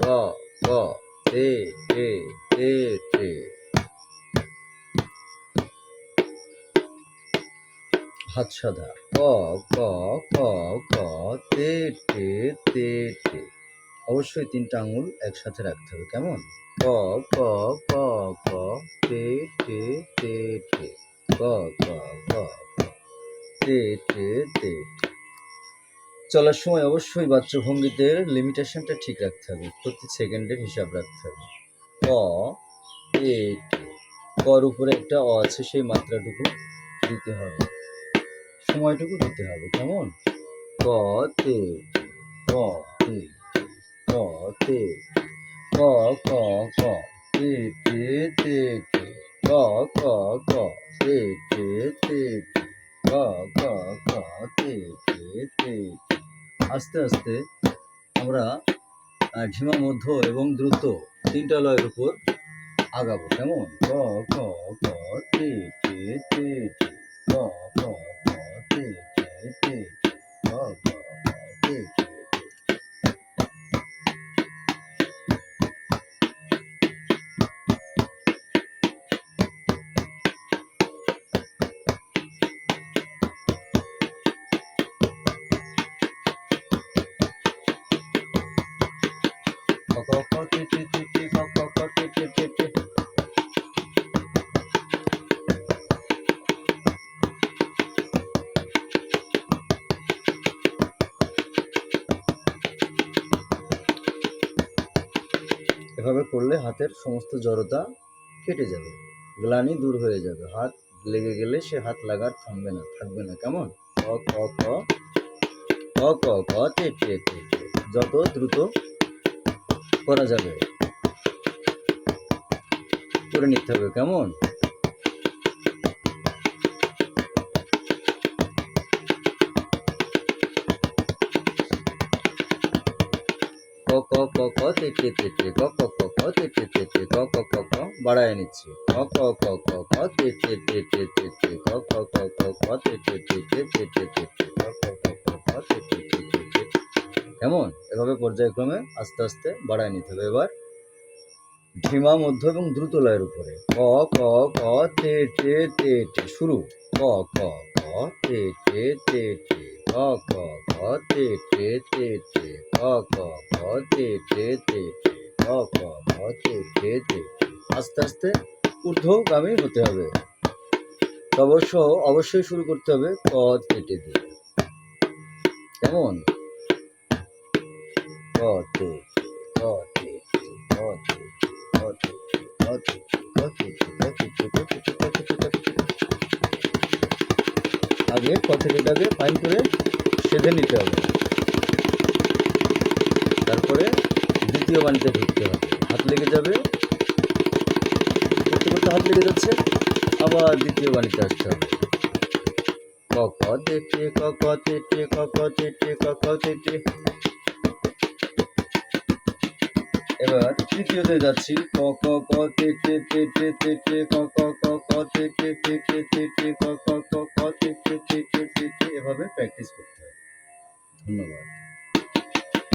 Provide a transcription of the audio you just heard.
ক ক তে টে তে টে হাত সাদা ক ক ক ক তে টে তে টে অবশ্যই তিনটা আঙুল একসাথে রাখতে হবে কেমন ক ক ক ক তে টে তে টে ক ক ক ক, তে টে তে টে। চলার সময় অবশ্যই বাচ্চা ভঙ্গিতে লিমিটেশনটা ঠিক রাখতে হবে। প্রতি সেকেন্ডের হিসাব রাখতে হবে। তে টে কর উপরে একটা অ আছে, সেই মাত্রাটুকু দিতে হবে। সময়টুকু দিতে হবে, কেমন? ক, তে ক তে ক তে, ক ক ক, তে তে তে তে ক ক ক, তে তে তে তে ক ক ক, তে তে। আস্তে আস্তে আমরা ঝিমা মধ্য এবং দ্রুত তিনটা লয়ের উপর আগাবো। কেমন? ক ক ক, তে ক ক ক তে। ক ক এভাবে করলে হাতের সমস্ত জড়তা কেটে যাবে। গ্লানি দূর হয়ে যাবে। হাত লেগে গেলে সে হাত লাগার থামবে না, থাকবে না। কেমন? ক। ক ক ক ক ক। যত দ্রুত করা যাবে করে নিতে হবে কেমন ক ক ক ক তে তে তে তে ক ক ক ক তে তে তে তে ক ক ক ক বাড়ায় নিচ্ছি ক ক ক ক ক তে তে তে তে তে তে ক ক ক ক ক তে তে তে তে তে তে তে ক ক ক ক ক তে তে তে কেমন এভাবে পর্যায়ক্রমে আস্তে আস্তে বাড়ায় নিতে হবে এবার ধিমা মধ্য এবং দ্রুত লয়ের উপরে ক ক ক তে তে তে তে শুরু ক ক ক তে তে তে তে ক ক ক তে তে তে তে ক ক ক তে তে তে তে ক ক ক তে তে তে আস্তে আস্তে ঊর্ধ্বগামী হতে হবে অবশ্য অবশ্যই শুরু করতে হবে ক তেটে দিয়ে কেমন ক তে ক তে ক তে ক তে ক আগে কথেটাকে ফাইন করে সেধে নিতে হবে। তারপরে দ্বিতীয় বাণীতে ঢুকতে হবে। হাত লেগে যাবে। করতে করতে হাত লেগে যাচ্ছে। আবার দ্বিতীয় বাণীতে আসতে হবে। ক ক, তে টে ক ক, তে টে ক ক, তে টে ক ক, তে টে এবার তৃতীয়তে যাচ্ছি ক ক ক তে তে তে তে তে তে ক ক ক ক তে তে তে তে তে তে ক ক ক ক তে তে তে তে তে তে এভাবে প্র্যাকটিস করতে হবে ধন্যবাদ